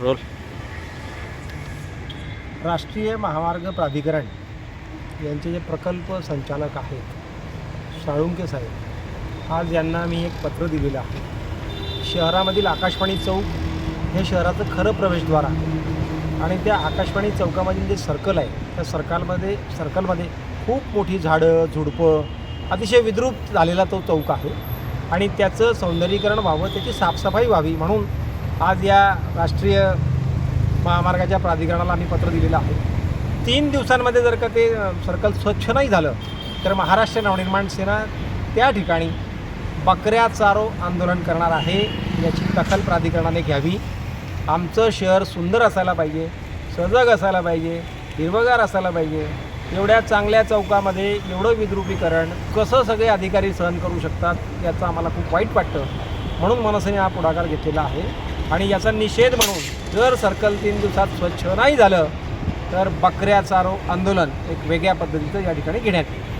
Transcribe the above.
Role. राष्ट्रीय महामार्ग प्राधिकरण यांचे जे प्रकल्प संचालक आहेत साळुंके साहेब आज यांना मी एक पत्र दिलेलं आहे. शहरामधील आकाशवाणी चौक हे शहराचं खरं प्रवेशद्वार आहे. आणि त्या आकाशवाणी चौकामधील जे सर्कल आहे त्या सर्कलमध्ये सर्कलमध्ये खूप मोठी झाडं झुडपं अतिशय विद्रूप झालेला तो चौक आहे. आणि त्याचं सौंदर्यीकरण व्हावं त्याची साफसफाई व्हावी म्हणून आज या राष्ट्रीय महामार्गाच्या प्राधिकरणाला आम्ही पत्र दिलेलं आहे. तीन दिवसांमध्ये जर का ते सर्कल स्वच्छ नाही झालं तर महाराष्ट्र नवनिर्माण सेना त्या ठिकाणी बकऱ्या चारो आंदोलन करणार आहे याची दखल प्राधिकरणाने घ्यावी. आमचं शहर सुंदर असायला पाहिजे सजग असायला पाहिजे हिरवगार असायला पाहिजे. एवढ्या चांगल्या चौकामध्ये एवढं विद्रुपीकरण कसं सगळे अधिकारी सहन करू शकतात याचं आम्हाला खूप वाईट वाटतं. म्हणून मनसेने हा पुढाकार घेतलेला आहे. आणि याचा निषेध म्हणून जर सर्कल तीन दिवसात स्वच्छ नाही झालं तर बकऱ्या चारो आंदोलन एक वेगळ्या पद्धतीचं या ठिकाणी घेण्यात येईल.